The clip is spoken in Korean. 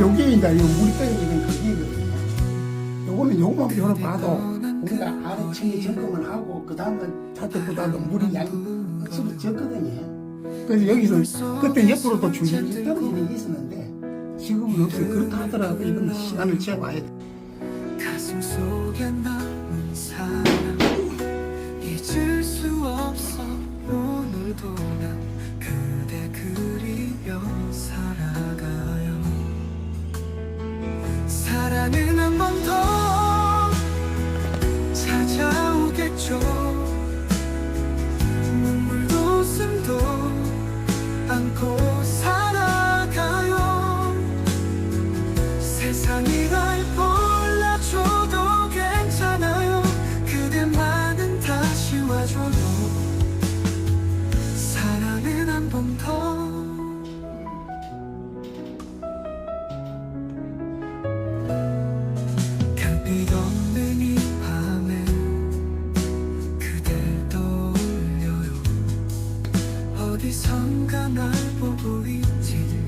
여기에다 이거 우리 땅에 있는 그기거든요. 요거는 요만 변을 봐도 우리가 아래층에 점검을 하고 그 다음은 자택보다도 물이 양이 억수로 적거든요. 그래서 여기서 그때 옆으로 또 줄줄이 떨어지는 게 있었는데 지금은 없어요. 그렇다 하더라도 이건 시간을 채워야 돼. 가슴 속에 남은 사랑 잊을 수 없어 오늘도 나는 한 번 더 찾아오겠죠. 눈물도 웃음도 안고 살아가요. 세상이 날 몰라줘도 괜찮아요. 그대만은 다시 와줘도 사랑은 한 번더 어디선가 날 보고 있지?